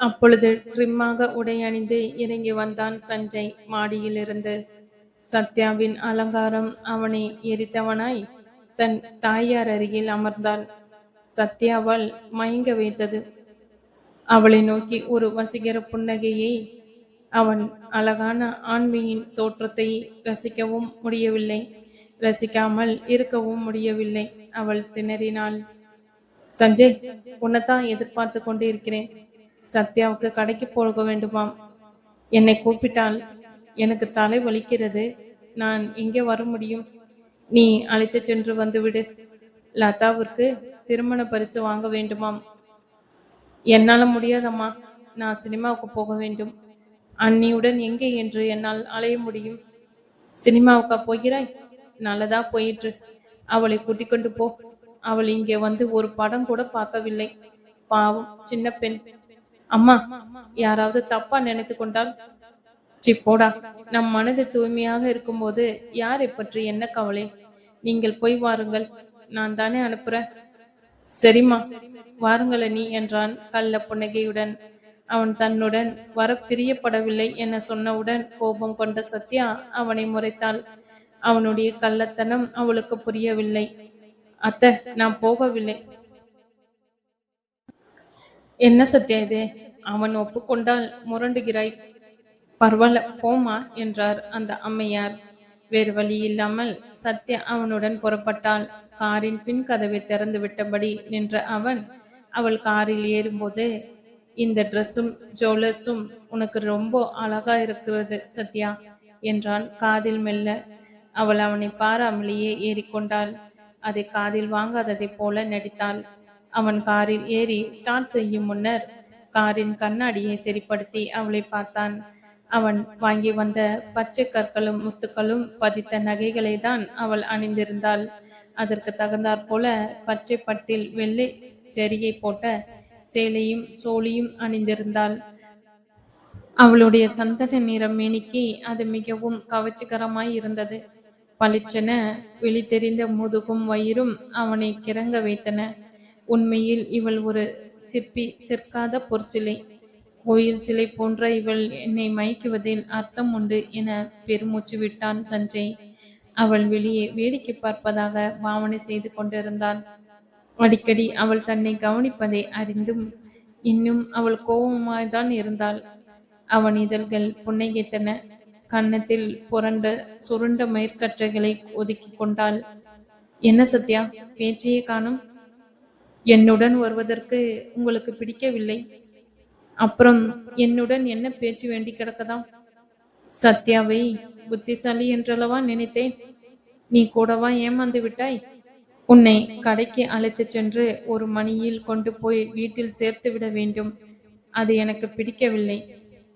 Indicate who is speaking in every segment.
Speaker 1: அப்பொழுது ட்ரிம்மாக உடை அணிந்து இறங்கி வந்தான் சஞ்சய் மாடியிலிருந்து. சத்யாவின் அலங்காரம் அவனை எரித்தவனாய் தன் தாயார் அருகில் அமர்ந்தாள். சத்யாவால் மயங்க வைத்தது அவளை நோக்கி ஒரு வசீகர புன்னகையை அவன் அழகான ஆண்மையின் தோற்றத்தை ரசிக்கவும் முடியவில்லை. ரசிக்காமல் இருக்கவும் முடியவில்லை. அவள் திணறினாள். சஞ்சய் உன்னைத்தான் எதிர்பார்த்து கொண்டு இருக்கிறேன் சத்யாவுக்கு கடைக்கு போக வேண்டுமாம். என்னை கூப்பிட்டால் எனக்கு தலை வலிக்கிறது. நான் எங்கே வர முடியும்? நீ அழைத்து சென்று வந்துவிடு. லதாவிற்கு திருமண பரிசு வாங்க வேண்டுமாம். என்னால் முடியாதம்மா. நான் சினிமாவுக்கு போக வேண்டும். அன்னியுடன் எங்கே என்று என்னால் அலைய முடியும். சினிமாவுக்கா போகிறாய்? நல்லதா போயிற்று. அவளை கூட்டிக் கொண்டு போ. அவள் இங்கே வந்து ஒரு படம் கூட பார்க்கவில்லை. பாவம் சின்ன பெண். அம்மா யாராவது தப்பா நினைத்து கொண்டால் சி போடா. நம் மனது தூய்மையாக இருக்கும்போது யாரை பற்றி என்ன கவலை? நீங்கள் போய் வாருங்கள். நான் தானே அனுப்புறேன். சரிம்மா. வாருங்கள நீ என்றான் கள்ள புன்னகையுடன். அவன் தன்னுடன் வர பிரியப்படவில்லை என சொன்னவுடன் கோபம் கொண்ட சத்யா அவனை முறைத்தாள். அவனுடைய கள்ளத்தனம் அவளுக்கு புரியவில்லை. அத்த நான் போகவில்லை. என்ன சத்யா இது? அவன் ஒப்புக்கொண்டால் முரண்டுகிறாய். பரவாயில்ல போமா என்றார் அந்த அம்மையார். வேறு வழி இல்லாமல் சத்யா அவனுடன் புறப்பட்டாள். காரின் பின் கதவை திறந்து விட்டபடி நின்ற அவன் அவள் காரில் ஏறும்போது இந்த ட்ரெஸ்ஸும் ஜுவல்லர்ஸும் உனக்கு ரொம்ப அழகா இருக்கிறது சத்யா என்றான். காதில் மெல்ல அவள் அவனை பாராமலேயே ஏறிக்கொண்டாள். அதை காதில் வாங்காததைப் போல நடித்தாள். அவன் காரில் ஏறி ஸ்டார்ட் செய்யும் முன்னர் காரின் கண்ணாடியை சரிப்படுத்தி அவளை பார்த்தான். அவன் வாங்கி வந்த பச்சை கற்களும் முத்துக்களும் பதித்த நகைகளை தான் அவள் அணிந்திருந்தாள். அதற்கு தகுந்தாற் போல பச்சை பட்டில் வெள்ளை ஜரியை போட்ட சேலையும் சோழியும் அணிந்திருந்தாள். அவளுடைய சந்தன நிறம் மேனிக்கு அது மிகவும் கவர்ச்சிகரமாய் இருந்தது. பளிச்சென வெளி தெரிந்த முதுகும் வயிறும் அவனை கிறங்க வைத்தன. உண்மையில் இவள் ஒரு சிற்பி சிற்காத பொற்சிலை கோயில் சிலை போன்ற இவள் என்னை மயக்குவதில் அர்த்தம் உண்டு என பெருமூச்சு விட்டான் சஞ்சய். அவள் வெளியே வேடிக்கை பார்ப்பதாக பாவனை செய்து கொண்டிருந்தாள் அடிக்கடி அவள் தன்னை கவனிப்பதை அறிந்தும் இன்னும் அவள் கோபமாய்தான் இருந்தாள். அவன் இதழ்கள் புன்னகைத்தன. கன்னத்தில் புரண்ட சுருண்ட மயிர்கற்றைகளை ஒதுக்கி கொண்டாள். என்ன சத்யா? பேச்சையே காணும். என்னுடன் வருவதற்கு உங்களுக்கு பிடிக்கவில்லை? அப்புறம் என்னுடன் என்ன பேச்சு வேண்டி கிடக்கதா சத்யாவை புத்திசாலி என்றளவா நினைத்தேன். நீ கூடவா ஏமாந்து விட்டாய்? உன்னை கடைக்கு அழைத்துச் சென்று ஒரு மணியில் கொண்டு போய் வீட்டில் சேர்த்து விட வேண்டும். அது எனக்கு பிடிக்கவில்லை.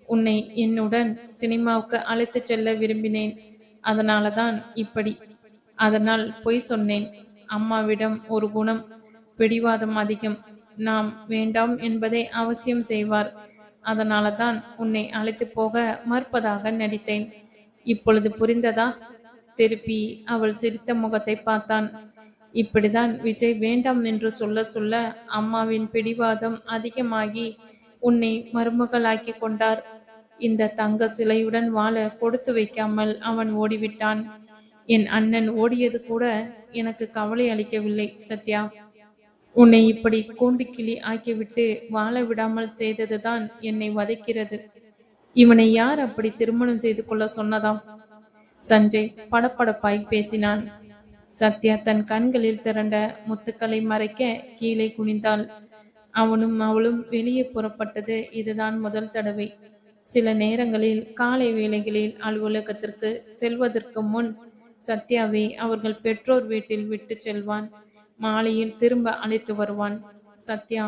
Speaker 1: உன்னை என்னுடன் சினிமாவுக்கு அழைத்துச் செல்ல விரும்பினேன். அதனால தான் இப்படி. அதனால் பொய் சொன்னேன். அம்மாவிடம் ஒரு குணம் பிடிவாதம் அதிகம். நாம் வேண்டாம் என்பதை அவசியம் செய்வார். அதனால தான் உன்னை அழைத்து போக மறுப்பதாக நடித்தேன். இப்பொழுது புரிந்ததா? திருப்பி அவள் சிரித்த முகத்தை பார்த்தான். இப்படிதான் விஜய் வேண்டாம் என்று சொல்ல சொல்ல அம்மாவின் பிடிவாதம் அதிகமாகி உன்னை மருமகளாக்கி கொண்டார். இந்த தங்க சிலையுடன் வாழ கொடுத்து வைக்காமல் அவன் ஓடிவிட்டான். என் அண்ணன் ஓடியது கூட எனக்கு கவலை அளிக்கவில்லை சத்யா. உன்னை இப்படி கூண்டு கிளி ஆக்கிவிட்டு வாழ விடாமல் செய்ததுதான் என்னை வதைக்கிறது. இவனை யார் அப்படி திருமணம் செய்து கொள்ள சொன்னதாம்? சஞ்சய் படப்படப்பாய் பேசினான். சத்யா தன் கண்களில் திரண்ட முத்துக்களை மறைக்க கீழே குனிந்தாள். அவனும் அவளும் வெளியே புறப்பட்டது இதுதான் முதல் தடவை. சில நேரங்களில் காலை வேளைகளில் அலுவலகத்திற்கு செல்வதற்கு முன் சத்யாவை அவர்கள் பெற்றோர் வீட்டில் விட்டு செல்வான். மாலையில் திரும்ப அழைத்து வருவான். சத்யா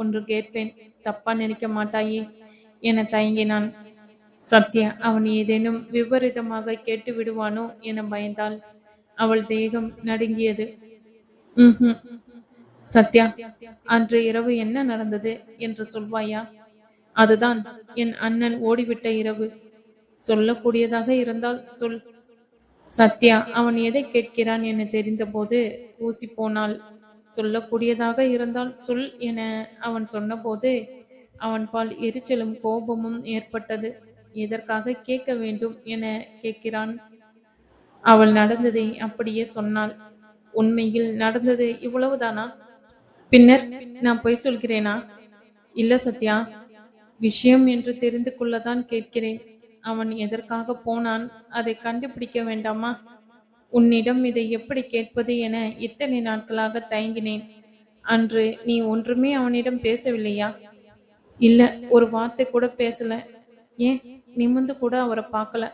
Speaker 1: ஒன்று கேட்பேன். தப்பா நினைக்க மாட்டாயே? என தயங்கினான்? சத்யா அவன் ஏதேனும் விபரீதமாக கேட்டு விடுவானோ என பயந்தாள். அவள் தேகம் நடுங்கியது. சத்யா அன்று இரவு என்ன நடந்தது? என்று சொல்வாயா? அதுதான் என் அண்ணன் ஓடிவிட்ட இரவு. சொல்லக்கூடியதாக இருந்தால் சொல். சத்யா அவன் எதை கேட்கிறான் என தெரிந்தபோது கூசி போனால் சொல்லக்கூடியதாக இருந்தால் சொல் என அவன் சொன்னபோது அவன் பால் எரிச்சலும் கோபமும் ஏற்பட்டது. எதற்காக கேட்க வேண்டும் என கேட்கிறான். அவள் நடந்ததை அப்படியே சொன்னாள். உண்மையில் நடந்தது இவ்வளவுதானா? பின்னர் நான் பொய் சொல்கிறேனா? இல்ல சத்யா விஷயம் என்று தெரிந்து கொள்ளத்தான் கேட்கிறேன். அவன் எதற்காக போனான்? அதை கண்டுபிடிக்க வேண்டாமா? உன்னிடம் இதை எப்படி கேட்பது என இத்தனை நாட்களாக தயங்கினேன். அன்று நீ ஒன்றுமே அவனிடம் பேசவில்லையா? இல்ல ஒரு வார்த்தை கூட பேசல. ஏன்? நிமிர்ந்து கூட அவரை பார்க்கல.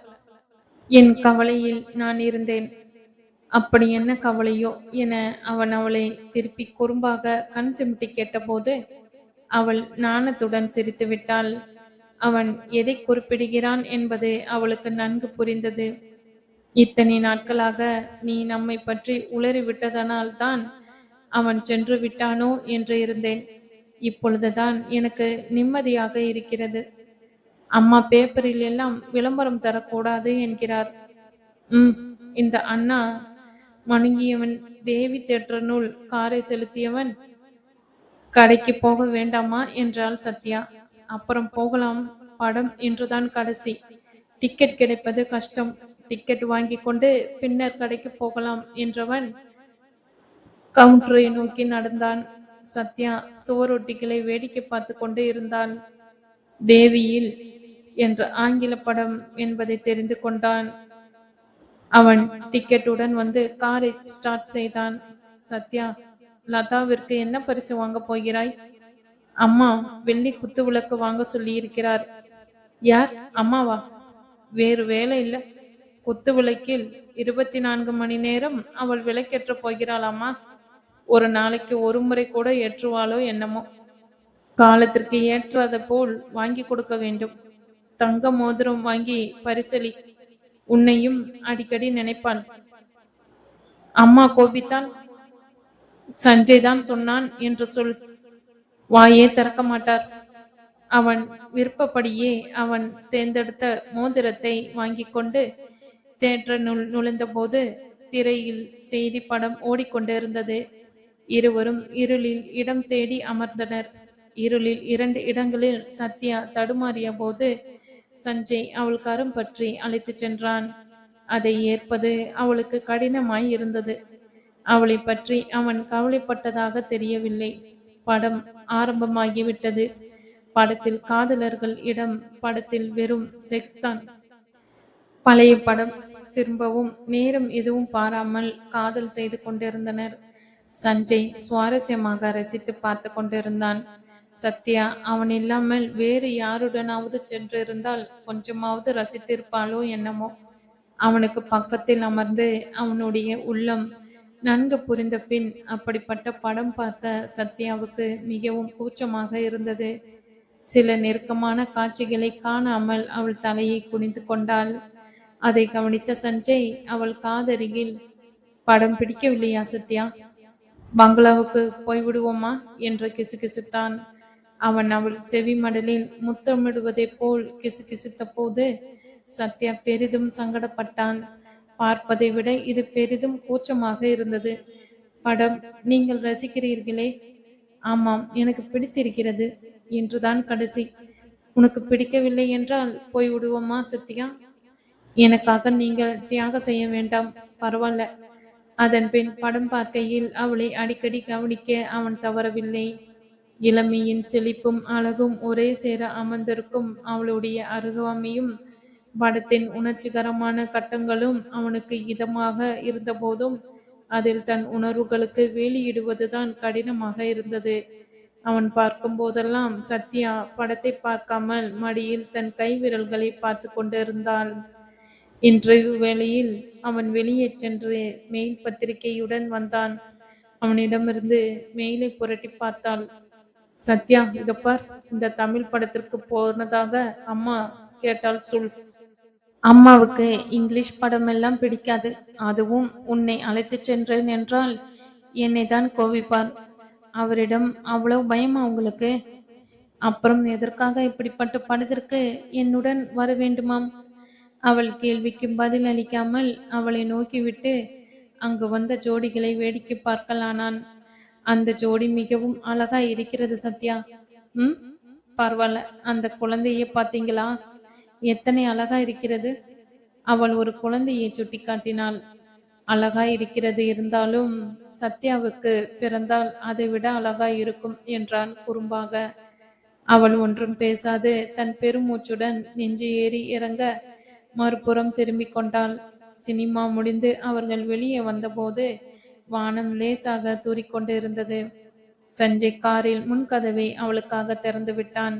Speaker 1: என் கவலையில் நான் இருந்தேன். அப்படி என்ன கவலையோ என அவன் அவளை திருப்பி குறும்பாக கண் சிமிட்டி கேட்டபோது அவள் நாணத்துடன் சிரித்து விட்டாள் அவன் எதை குறிப்பிடுகிறான் என்பது அவளுக்கு நன்கு புரிந்தது. இத்தனை நாட்களாக நீ நம்மை பற்றி உளறி விட்டதனால் தான் அவன் சென்று விட்டானோ என்று இருந்தேன். இப்பொழுதுதான் எனக்கு நிம்மதியாக இருக்கிறது. அம்மா பேப்பரில் எல்லாம் விளம்பரம் தரக்கூடாது என்கிறார். உம் இந்த அண்ணா மணுங்கியவன் தேவி தேற்றனுள் காரை செலுத்தியவன். கடைக்கு போக வேண்டாமா? என்றாள் சத்யா. அப்புறம் போகலாம். படம் என்றுதான் கடைசி. டிக்கெட் கிடைப்பது கஷ்டம். டிக்கெட் வாங்கி கொண்டு பின்னர் கடைக்கு போகலாம் என்றவன் கவுண்டரை நோக்கி நடந்தான். சத்யா சுவரொட்டிகளை வேடிக்கை பார்த்து கொண்டு இருந்தாள் தேவியில் என்ற ஆங்கில படம் என்பதை தெரிந்து கொண்டான். அவன் டிக்கெட்டுடன் வந்து காரை ஸ்டார்ட் செய்தான். சத்யா லதாவிற்கு என்ன பரிசு வாங்க போகிறாய்? அம்மா வெள்ளி குத்து விளக்கு வாங்க சொல்லி இருக்கிறார் யார்? அம்மாவா? வேறு வேலை இல்ல. குத்து விளக்கில் இருபத்தி நான்கு மணி நேரம் அவள் விளக்கேற்ற போகிறாளாமா? ஒரு நாளைக்கு ஒரு முறை கூட ஏற்றுவாளோ என்னமோ? காலத்திற்கு ஏற்றாத போல் வாங்கி கொடுக்க வேண்டும். தங்க மோதிரம் வாங்கி பரிசலி. உன்னையும் அடிக்கடி நினைப்பாள். அம்மா கோபித்தான் சஞ்சய் தான் சொன்னான் என்று சொல் வாயே திறக்க மாட்டார். அவன் விருப்பப்படியே அவன் தேர்ந்தெடுத்த மோதிரத்தை வாங்கி கொண்டு தேட்டர் நுழைந்த போது திரையில் செய்தி படம் ஓடிக்கொண்டிருந்தது. இருவரும் இருளில் இடம் தேடி அமர்ந்தனர். இருளில் இரண்டு இடங்களில் சத்யா தடுமாறிய போது சஞ்சய் அவள் கரம் பற்றி அழைத்துச் சென்றான். அதை ஏற்பது அவளுக்கு கடினமாய் இருந்தது அவளை பற்றி அவன் கவலைப்பட்டதாக தெரியவில்லை. படம் ஆரம்பமாகிவிட்டது. படத்தில் காதலர்கள் இடம் படத்தில் வெறும் செக்ஸ் தான். பழைய படம் திரும்பவும் நேரம் எதுவும் பாராமல் காதல் செய்து கொண்டிருந்தனர். சஞ்சய் சுவாரஸ்யமாக ரசித்து பார்த்து கொண்டிருந்தான். சத்யா அவன் இல்லாமல் வேறு யாருடனாவது சென்றிருந்தால் கொஞ்சமாவது ரசித்திருப்பாளோ என்னமோ. அவனுக்கு பக்கத்தில் அமர்ந்து அவனுடைய உள்ளம் நன்கு புரிந்த பின் அப்படிப்பட்ட படம் பார்க்க சத்யாவுக்கு மிகவும் கூச்சமாக இருந்தது. சில நெருக்கமான காட்சிகளை காணாமல் அவள் தலையை குனிந்து கொண்டாள். அதை கவனித்த சஞ்சய் அவள் காதருகில் படம் பிடிக்கவில்லையா சத்யா? பங்களாவுக்கு போய்விடுவோமா? என்று கிசுகிசுத்தான். அவன் அவள் செவி மடலில் முத்தமிடுவதைப் போல் கிசுகிசுத்த போது சத்யா பெரிதும் சங்கடப்பட்டான். பார்ப்பதை விட இது பெரிதும் கூச்சமாக இருந்தது. படம் நீங்கள் ரசிக்கிறீர்களே? ஆமாம் எனக்கு பிடித்திருக்கிறது என்றுதான் கடைசி. உனக்கு பிடிக்கவில்லை என்றால் போய் விடுவோமா சத்யா? எனக்காக நீங்கள் தியாகம் செய்ய வேண்டாம் பரவாயில்ல அதன் பின் படம் பார்க்கையில் அவளை அடிக்கடி கவனிக்க அவன் தவறவில்லை. இளமையின் செழிப்பும் அழகும் ஒரே சேர அமர்ந்திருக்கும் அவளுடைய அருகாமையும் படத்தின் உணர்ச்சிகரமான கட்டங்களும் அவனுக்கு இதமாக இருந்தபோதும் அதில் தன் உணர்வுகளுக்கு வேலியிடுவதுதான் கடினமாக இருந்தது. அவன் பார்க்கும் போதெல்லாம் சத்யா படத்தை பார்க்காமல் மடியில் தன் கை விரல்களை பார்த்து கொண்டிருந்தாள். இன்றைய வேளையில் அவன் வெளியே சென்று மெயில் பத்திரிகையுடன் வந்தான். அவனிடமிருந்து மெயிலை புரட்டி பார்த்தாள். சத்யா இத பார் இந்த தமிழ் படத்திற்கு போனதாக அம்மா கேட்டால் சொல் அம்மாவுக்கு இங்கிலீஷ் படம் எல்லாம் பிடிக்காது. அதுவும் உன்னை அழைத்துச் சென்றேன் என்றால் என்னை தான் கோவிப்பார். அவரிடம் அவ்வளவு பயமா உங்களுக்கு? அப்புறம் எதற்காக இப்படிப்பட்ட படத்திற்கு என்னுடன் வர வேண்டுமாம்? அவள் கேள்விக்கு பதில் அளிக்காமல் அவளை நோக்கிவிட்டு அங்கு வந்த ஜோடிகளை வேடிக்கை பார்க்கலானான். அந்த ஜோடி மிகவும் அழகா இருக்கிறது சத்யா. ம்? பரவாயில்ல. அந்த குழந்தைய பாத்தீங்களா எத்தனை அழகா இருக்கிறது. அவள் ஒரு குழந்தையை சுட்டிக்காட்டினாள் அழகா இருக்கிறது இருந்தாலும் சத்யாவுக்கு பிறந்தால் அதை விட அழகா இருக்கும் என்றான் குறும்பாக. அவள் ஒன்றும் பேசாது. தன் பெருமூச்சுடன் நெஞ்சு ஏறி இறங்க மறுபுறம் திரும்பிக் கொண்டாள். சினிமா முடிந்து அவர்கள் வெளியே வந்தபோது வானம் லேசாக தூறிக்கொண்டு இருந்தது சஞ்சய் காரில் முன்கதவை அவளுக்காக திறந்து விட்டான்.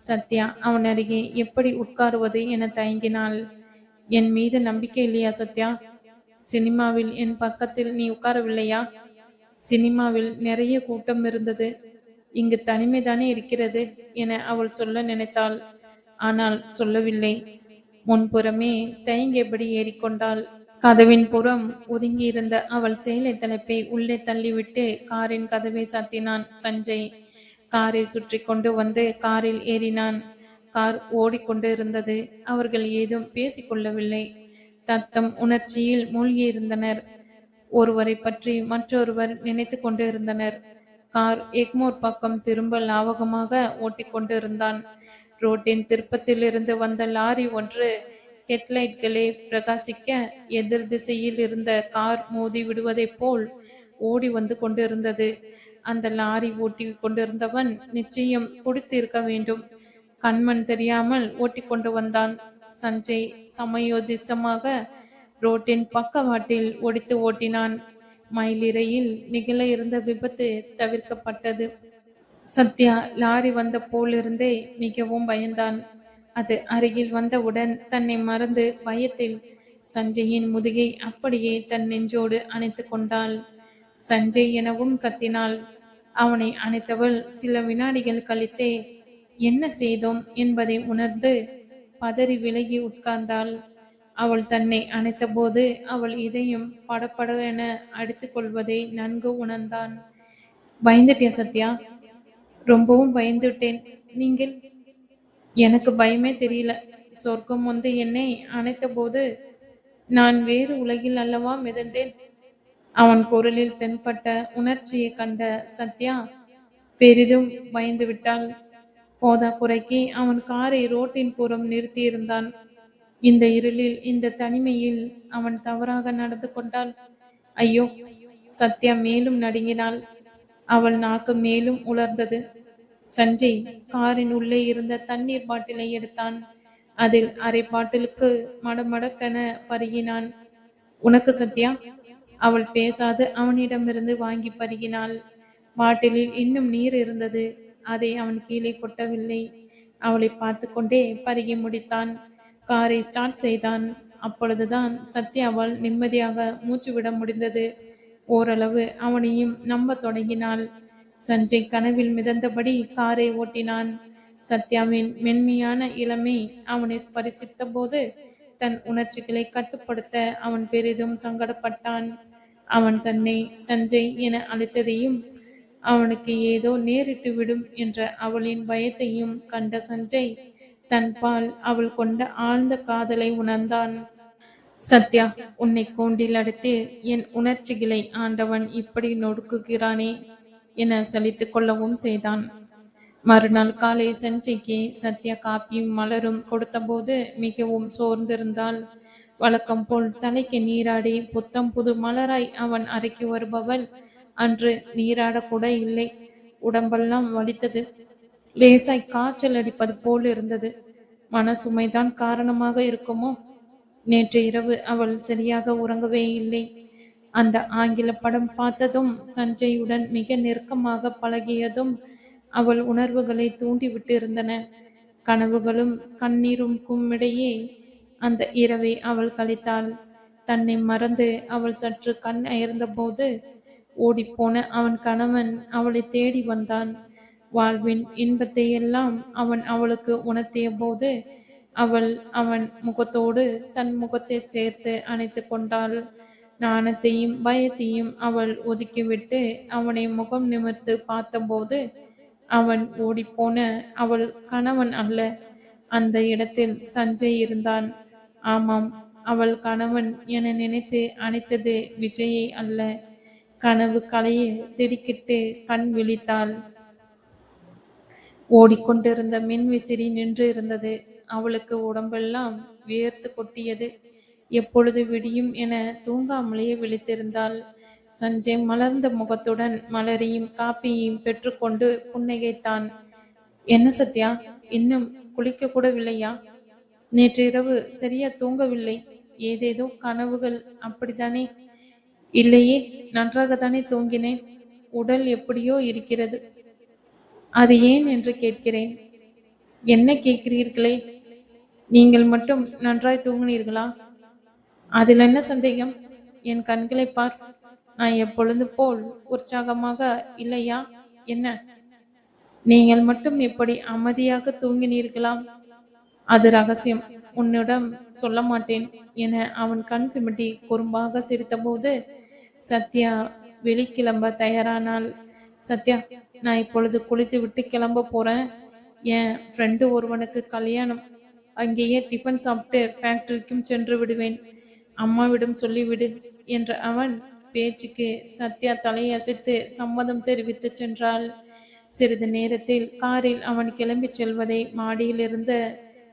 Speaker 1: சத்யா அவன் அருகே எப்படி உட்காருவது என தயங்கினாள். என் மீது நம்பிக்கை இல்லையா சத்யா? சினிமாவில் என் பக்கத்தில் நீ உட்காரவில்லையா? சினிமாவில் நிறைய கூட்டம் இருந்தது. இங்கு தனிமைதானே இருக்கிறது என அவள் சொல்ல நினைத்தாள். ஆனால் சொல்லவில்லை. முன்புறமே தயங்கியபடி ஏறிக்கொண்டாள். கதவின் புறம் ஒதுங்கியிருந்த அவள் சேலை தலைப்பை உள்ளே தள்ளிவிட்டு காரின் கதவை சாத்தினான் சஞ்சய். காரை சுற்றி கொண்டு வந்து காரில் ஏறினான். கார் ஓடிக்கொண்டு இருந்தது. அவர்கள் ஏதும் பேசிக்கொள்ளவில்லை. தத்தம் உணர்ச்சியில் மூழ்கியிருந்தனர். ஒருவரை பற்றி மற்றொருவர் நினைத்து கொண்டு இருந்தனர் கார் எக்மோர் பக்கம் திரும்ப லாவகமாக ஓட்டிக்கொண்டு இருந்தான் ரோட்டின் திருப்பத்திலிருந்து வந்த லாரி ஒன்று ஹெட்லைட்களை பிரகாசிக்க எதிர் திசையில் இருந்த கார் மோதி விடுவதைப் போல் ஓடி வந்து கொண்டிருந்தது. அந்த லாரி ஓட்டி கொண்டிருந்தவன் நிச்சயம் குடித்திருக்க வேண்டும். கண்மண் தெரியாமல் ஓட்டி கொண்டு வந்தான். சஞ்சய் சமயோதிசமாக ரோட்டின் பக்கவாட்டில் ஒடித்து ஓட்டினான். மயிலிறையில் நிகழ இருந்த விபத்து தவிர்க்கப்பட்டது. சத்யா லாரி வந்த போலிருந்தே மிகவும் பயந்தான். அது அருகில் வந்தவுடன் தன்னை மறந்து பயத்தில் சஞ்சயின் முதுகை அப்படியே தன் நெஞ்சோடு அணைத்து கொண்டாள். சஞ்சய் எனவும் கத்தினாள். அவனை அணைத்தவள் சில வினாடிகள் கழித்தே என்ன செய்தோம்? என்பதை உணர்ந்து பதறி விலகி உட்கார்ந்தாள். அவள் தன்னை அணைத்தபோது அவள் இதையும் படப்பட என அடித்துக் கொள்வதை நன்கு உணர்ந்தான். பயந்துட்டியா சத்யா? ரொம்பவும் பயந்துட்டேன். நீங்கள்? எனக்கு பயமே தெரியல. சொர்க்கம் வந்து என்னை அணைத்த போது நான் வேறு உலகில் அல்லவா மிதந்தேன். அவன் குரலில் தென்பட்ட உணர்ச்சியை கண்ட சத்யா பெரிதும் பயந்து விட்டாள் போதா குறைக்கு அவன் காரை ரோட்டின் புறம் நிறுத்தியிருந்தான். இந்த இருளில் இந்த தனிமையில் அவன் தவறாக நடந்து கொண்டாள். ஐயோ சத்யா மேலும் நடுங்கினாள். அவள் நாக்கு மேலும் உலர்ந்தது. சஞ்சய் காரின் உள்ளே இருந்த தண்ணீர் பாட்டிலை எடுத்தான். அதில் அரை பாட்டிலுக்கு மடமடக்கென பருகினான். உனக்கு சத்யா அவள் பேசாது. அவனிடமிருந்து வாங்கி பருகினாள். பாட்டிலில் இன்னும் நீர் இருந்தது. அதை அவன் கீழே கொட்டவில்லை. அவளை பார்த்து கொண்டே பருகி முடித்தான். காரை ஸ்டார்ட் செய்தான். அப்பொழுதுதான் சத்யாவால் நிம்மதியாக மூச்சு விட முடிந்தது. ஓரளவு அவனையும் நம்பத் தொடங்கினாள். சஞ்சய் கனவில் மிதந்தபடி காரை ஓட்டினான். சத்யாவின் மென்மையான இளமை அவனை ஸ்பரிசித்த போது தன் உணர்ச்சிகளை கட்டுப்படுத்த அவன் பெரிதும் சங்கடப்பட்டான். அவன் தன்னை சஞ்சய் என அழைத்ததையும் அவனுக்கு ஏதோ நேரிட்டு விடும் என்ற அவளின் பயத்தையும் கண்ட சஞ்சய் தன் பால் அவள் கொண்ட ஆழ்ந்த காதலை உணர்ந்தான். சத்யா உன்னை கூண்டில் அடைத்து என் உணர்ச்சிகளை ஆண்டவன் இப்படி நொடுக்குகிறானே என சலித்து கொள்ளவும் செய்தான். மறுநாள் காலை சஞ்சய்க்கு சத்யா காப்பியும் மலரும் கொடுத்தபோது மிகவும் சோர்ந்திருந்தாள். வழக்கம் போல் தலைக்கு நீராடி புத்தம் புது மலராய் அவன் அறைக்கு வருபவள். அன்று நீராடக்கூட இல்லை. உடம்பெல்லாம் வலித்தது. லேசாய் காய்ச்சல் அடிப்பது போல் இருந்தது. மனசுமைதான் காரணமாக இருக்குமோ? நேற்று இரவு அவள் சரியாக உறங்கவே இல்லை. அந்த ஆங்கில படம் பார்த்ததும் சஞ்சயுடன் மிக நெருக்கமாக பழகியதும் அவள் உணர்வுகளை தூண்டிவிட்டு இருந்தன கனவுகளும் கண்ணீருக்கும் இடையே அந்த இரவை அவள் கழித்தாள். தன்னை மறந்து அவள் சற்று கண் அயர்ந்தபோது ஓடிப்போன அவன் கணவன் அவளை தேடி வந்தான். வாழ்வின் இன்பத்தை எல்லாம் அவன் அவளுக்கு உணர்த்திய போது அவள் அவன் முகத்தோடு தன் முகத்தை சேர்த்து அணைத்து கொண்டாள். நாணத்தையும் பயத்தையும் அவள் ஒதுக்கிவிட்டு அவனை முகம் நிமிர்ந்து பார்த்தபோது அவன் ஓடிப்போன அவள் கணவன் அல்ல. அந்த இடத்தில் சஞ்சய் இருந்தான். ஆமாம் அவள் கணவன் என நினைத்து அணைத்தது விஜயை அல்ல. கனவு கலையை திடுக்கிட்டு கண் விழித்தாள். ஓடிக்கொண்டிருந்த மின்விசிறி நின்று இருந்தது. அவளுக்கு உடம்பெல்லாம் வியர்த்து கொட்டியது. எப்பொழுது விடியும் என தூங்காமலேயே விழித்திருந்தாள். சஞ்சய் மலர்ந்த முகத்துடன் மலரையும் காப்பியையும் பெற்றுக்கொண்டு புன்னகைத்தான். என்ன சத்யா? இன்னும் குளிக்க கூட நேற்றிரவு சரியா தூங்கவில்லை. ஏதேதோ கனவுகள் அப்படித்தானே? இல்லையே நன்றாகத்தானே தூங்கினேன். உடல் எப்படியோ இருக்கிறது. அது ஏன் என்று கேட்கிறேன். என்ன கேட்கிறீர்களே? நீங்கள் மட்டும் நன்றாய் தூங்கினீர்களா? அதில் என்ன சந்தேகம்? என் கண்களை பார். நான் எப்பொழுது போல் உற்சாகமாக இல்லையா என்ன? நீங்கள் மட்டும் எப்படி அமைதியாக தூங்கினீர்களாம் அது ரகசியம். உன்னிடம் சொல்ல மாட்டேன் என அவன் கண் சிமிட்டி குறும்பாக சிரித்தபோது சத்யா வெளிக்கிளம்ப தயாரானால் சத்யா நான் இப்பொழுது குளித்து விட்டு கிளம்ப போறேன். என் ஃப்ரெண்டு ஒருவனுக்கு கல்யாணம். அங்கேயே டிஃபன் சாப்பிட்டு ஃபேக்டரிக்கும் சென்று விடுவேன். அம்மாவிடம் சொல்லிவிடு என்ற அவன் பேச்சுக்கு சத்யா தலையசைத்து சம்மதம் தெரிவித்து சென்றாள். சிறிது நேரத்தில் காரில் அவன் கிளம்பிச் செல்வதை மாடியில் இருந்த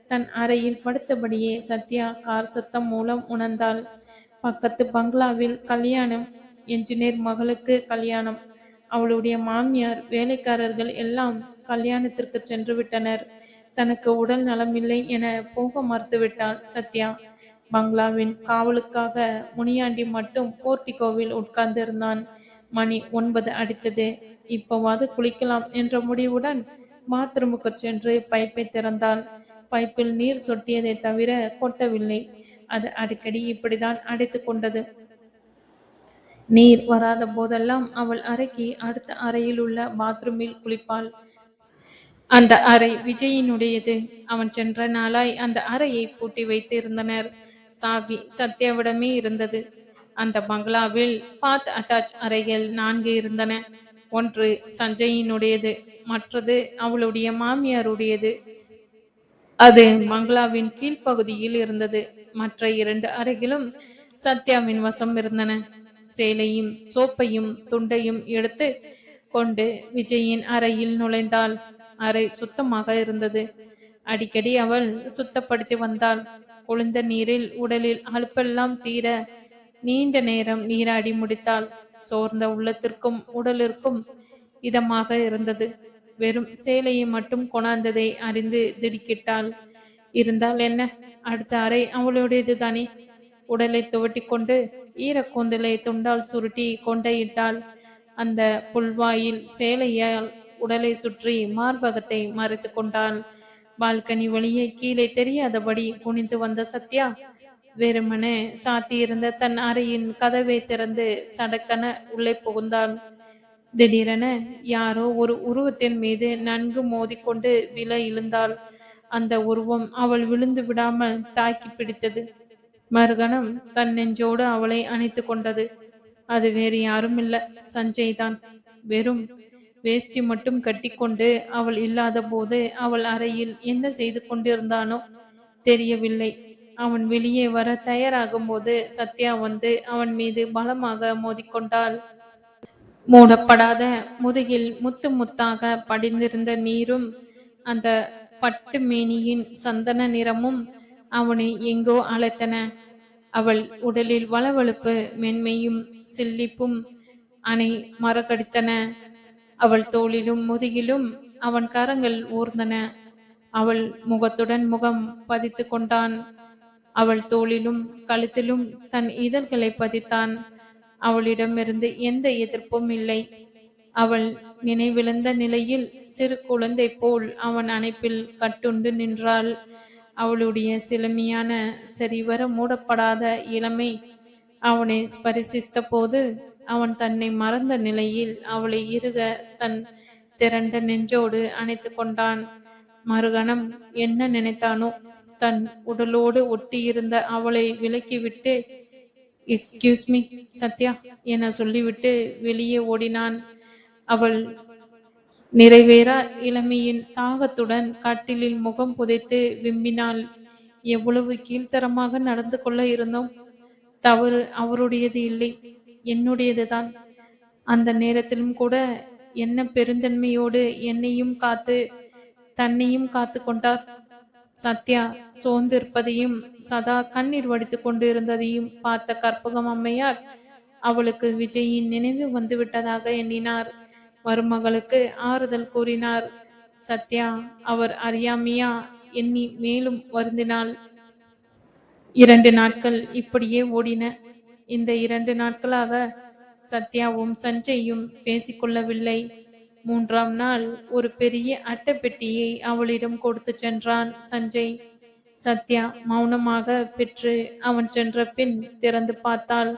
Speaker 1: தன் அறையில் படுத்தபடியே சத்யா கார் சத்தம் மூலம் உணர்ந்தாள். பக்கத்து பங்களாவில் கல்யாணம் என்ஜினியர் மகளுக்கு கல்யாணம். அவளுடைய மாமியார் வேலைக்காரர்கள் எல்லாம் கல்யாணத்திற்கு சென்று விட்டனர். தனக்கு உடல் நலமில்லை என போக மறுத்துவிட்டாள் சத்யா. பங்களாவின் காவலுக்காக முனியாண்டி மட்டும் போர்டிகோவில் உட்கார்ந்திருந்தான். மணி ஒன்பது அடித்தது. இப்போவாது குளிக்கலாம் என்ற முடிவுடன் பாத்ரூமுக்கு சென்று பைப்பை திறந்தாள். பைப்பில் நீர் சொட்டியதை தவிர கொட்டவில்லை. அது அடிக்கடி இப்படிதான் அடைத்து கொண்டது. நீர் வராத போதெல்லாம் அவள் அறைக்கு அடுத்த அறையில் உள்ள பாத்ரூமில் குளிப்பாள். அந்த அறை விஜயினுடையது. அவன் சென்ற நாளாய் அந்த அறையை பூட்டி வைத்து இருந்தனர் சாவி சத்யாவிடமே இருந்தது. அந்த பங்களாவில் பாத் அட்டாச் அறைகள் நான்கு இருந்தன. ஒன்று சஞ்சயினுடையது. மற்றது அவளுடைய மாமியாருடையது. அது பங்களாவின் கீழ்ப்பகுதியில் இருந்தது. மற்ற இரண்டு அறைகளும் சத்யாவின் வசம் இருந்தன. சேலையும் சோப்பையும் துண்டையும் எடுத்து கொண்டு விஜயின் அறையில் நுழைந்தாள். அறை சுத்தமாக இருந்தது. அடிக்கடி அவள் சுத்தப்படுத்தி வந்தாள். குளிர்ந்த நீரில் உடலில் அலுப்பெல்லாம் தீர நீண்ட நேரம் நீராடி முடித்தாள். சோர்ந்த உள்ளத்திற்கும் உடலிற்கும் இதமாக இருந்தது. வெறும் சேலையை மட்டும் கொணாந்ததை அறிந்து திடுக்கிட்டாள். இருந்தால் என்ன? அடுத்த அறை அவளுடையது தானே உடலை துவட்டி கொண்டு ஈரக்கூந்தலை துண்டால் சுருட்டி கொண்டையிட்டாள். அந்த புல்வாயில் சேலையால் உடலை சுற்றி மார்பகத்தை மறைத்து கொண்டாள். பால்கனி வழியே கீழே தெரியாதபடி குனிந்து வந்த சத்யா வெறுமனே சாத்தியிருந்த தன் அறையின் கதவை திறந்து சடக்கன உள்ளே புகுந்தாள். திடீரென யாரோ ஒரு உருவத்தின் மீது நன்கு மோதிக்கொண்டு விழ இழுந்தாள். அந்த உருவம் அவள் விழுந்து விடாமல் தாக்கி பிடித்தது. மறுகணம் தன் நெஞ்சோடு அவளை அணைத்து கொண்டது. அது வேறு யாரும் இல்ல சஞ்சய் தான் வெறும் வேஷ்டி மட்டும் கட்டிக்கொண்டு அவள் இல்லாத போது அவள் அறையில் என்ன செய்து கொண்டிருந்தானோ தெரியவில்லை. அவன் வெளியே வர தயாராகும் போது சத்யா வந்து அவன் மீது பலமாக மோதிக்கொண்டாள். மூடப்படாத முதுகில் முத்து முத்தாக படிந்திருந்த நீரும் அந்த பட்டு மேனியின் சந்தன நிறமும் அவனை எங்கோ அழைத்தன. அவள் உடலில் வளவழுப்பு மென்மையும் சில்லிப்பும் அணை மறக்கடித்தன. அவள் தோளிலும் முதுகிலும் அவன் கரங்கள் ஊர்ந்தன. அவள் முகத்துடன் முகம் பதித்து கொண்டான். அவள் தோளிலும் கழுத்திலும் தன் இதழ்களை பதித்தான். அவளிடமிருந்து எந்த எதிர்ப்பும் இல்லை. அவள் நினைவிழந்த நிலையில் சிறு குழந்தை போல் அவன் அணைப்பில் கட்டுண்டு நின்றாள். அவளுடைய சிலமியான சரிவர மூடப்படாத இளமை அவனை ஸ்பரிசித்த போது அவன் தன்னை மறந்த நிலையில் அவளை இருக தன் திரண்ட நெஞ்சோடு அணைத்து கொண்டான். மறுகணம் என்ன நினைத்தானோ தன் உடலோடு ஒட்டியிருந்த அவளை விலக்கிவிட்டு எக்ஸ்கியூஸ் மீ சத்யா என சொல்லிவிட்டு வெளியே ஓடினான். அவள் நிறைவேறா இளமையின் தாகத்துடன் கட்டிலில் முகம் புதைத்து விம்பினாள். எவ்வளவு கீழ்த்தரமாக நடந்து கொள்ள இருந்தோம்? தவறு அவருடையது இல்லை என்னுடையதுதான் அந்த நேரத்திலும் கூட என்ன பெருந்தன்மையோடு என்னையும் காத்து தன்னையும் காத்து கொண்டார். சத்யா சோர்ந்திருப்பதையும் சதா கண்ணீர் வடித்துக் கொண்டிருந்ததையும் பார்த்த கற்பகம் அம்மையார் அவளுக்கு விஜயின் நினைவு வந்துவிட்டதாக எண்ணினார். மருமகளுக்கு ஆறுதல் கூறினார். சத்யா அவர் அறியாமையா எண்ணி மேலும் வருந்தினாள். இரண்டு நாட்கள் இப்படியே ஓடின. இந்த இரண்டு நாட்களாக சத்யாவும் சஞ்சயும் பேசிக்கொள்ளவில்லை மூன்றாம் நாள் ஒரு பெரிய அட்டைப்பெட்டியை அவளிடம் கொடுத்து சென்றான் சஞ்சய். சத்யா மௌனமாக பெற்று அவன் சென்ற பின் திறந்து பார்த்தாள்.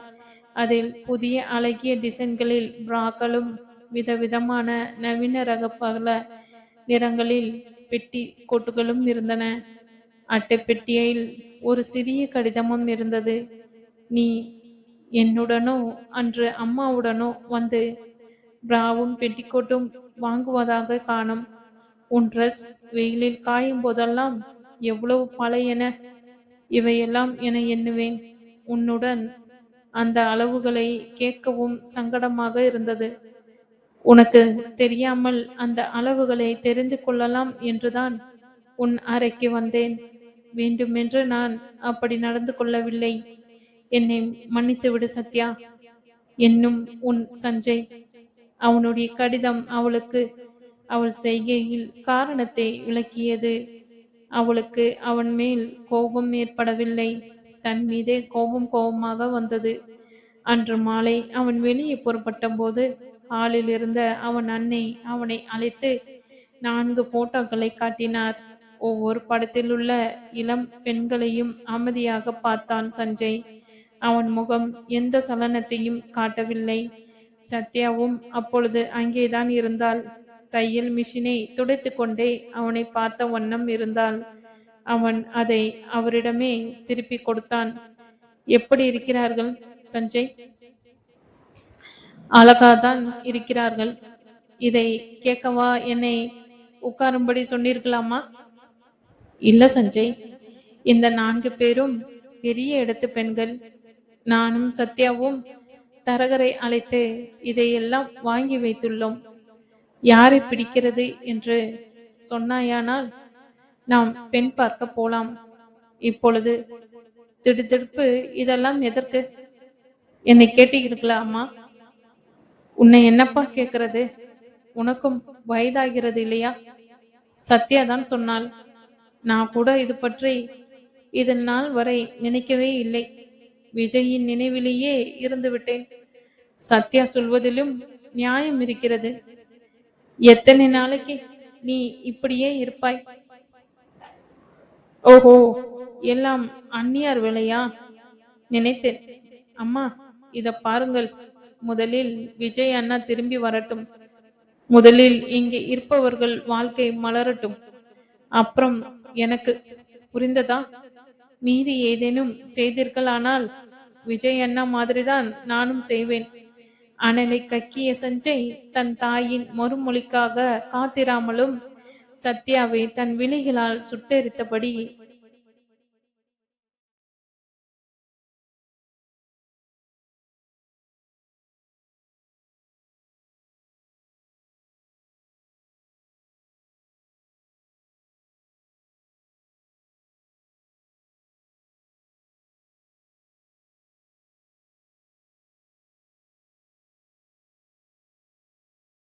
Speaker 1: அதில் புதிய அழகிய டிசைன்களில் பிராக்களும் விதவிதமான நவீன ரக பல நிறங்களில் பெட்டி கோட்டுகளும் இருந்தன. அட்டை பெட்டியில் ஒரு சிறிய கடிதமும் இருந்தது. நீ என்னுடனோ அன்று அம்மாவுடனோ வந்து பிராவும் பெட்டிக்கோட்டும் வாங்குவதாக காணும். உன் ட்ரெஸ் வெயிலில் காயும் போதெல்லாம் எவ்வளவு பழையன? இவையெல்லாம் என எண்ணுவேன். உன்னுடன் அந்த அளவுகளை கேட்கவும் சங்கடமாக இருந்தது. உனக்கு தெரியாமல் அந்த அளவுகளை தெரிந்து கொள்ளலாம் என்றுதான் உன் அறைக்கு வந்தேன். வேண்டுமென்று நான் அப்படி நடந்து கொள்ளவில்லை. என்னை மன்னித்து விடு சத்யா. என்னும் உன் சஞ்சய் அவனுடைய கடிதம் அவளுக்கு அவள் செய்கையில் காரணத்தை விளக்கியது. அவளுக்கு அவன் மேல் கோபம் ஏற்படவில்லை. தன் மீதே கோபம் கோபமாக வந்தது. அன்று மாலை அவன் வெளியே புறப்பட்ட போது ஆளில் இருந்த அவன் அன்னை அவனை அழைத்து நான்கு போட்டோக்களை காட்டினார். ஒவ்வொரு படத்தில் உள்ள இளம் பெண்களையும் அமைதியாக பார்த்தான் சஞ்சய். அவன் முகம் எந்த சலனத்தையும் காட்டவில்லை. சத்யாவும் அப்பொழுது அங்கேதான் இருந்தாள். தையல் மிஷினை துடைத்து கொண்டே அவனை பார்த்த வண்ணம் இருந்தாள். அவன் அதை அவரிடமே திருப்பி கொடுத்தான். எப்படி இருக்கிறார்கள் சஞ்சய்? அழகாதான் இருக்கிறார்கள். இதை கேட்கவா என்னை உட்காரும்படி சொன்னீர்களாமா? இல்ல சஞ்சய். இந்த நான்கு பேரும் பெரிய இடத்து பெண்கள். நானும் சத்யாவும் தரகரை அழைத்து இதையெல்லாம் வாங்கி வைத்துள்ளோம். யாரை பிடிக்கிறது என்று சொன்னாயானால் நாம் பெண் பார்க்க போலாம். இப்பொழுது திடுதிடுப்பு இதெல்லாம் எதற்கு? என்னை கேட்டீர்களா அம்மா? உன்னை என்னப்பா கேட்கிறது? உனக்கும் வயதாகிறது இல்லையா? சத்யா தான் சொன்னாள் நான் கூட இது பற்றி இதன் நாள் வரை நினைக்கவே இல்லை. விஜயின் நினைவிலேயே இருந்து விட்டேன். சத்யா சொல்வதிலும் நியாயம் இருக்கிறது. எத்தனை நாளைக்கு நீ இப்படியே இருப்பாய்? ஓஹோ எல்லாம் அந்நியார் வேலையா? நினைத்தேன். அம்மா இத பாருங்கள். முதலில் விஜய் அண்ணா திரும்பி வரட்டும். முதலில் இங்கே இருப்பவர்கள் வாழ்க்கை மலரட்டும். அப்புறம் எனக்கு புரிந்ததா? மீறி ஏதேனும் செய்தீர்களானால் விஜய் அண்ணா மாதிரிதான் நானும் செய்வேன். அனலை கக்கிய சஞ்சய் தன் தாயின் மறுமொழிக்காக காத்திராமலும் சத்யாவை தன் விழிகளால் சுட்டெரித்தபடி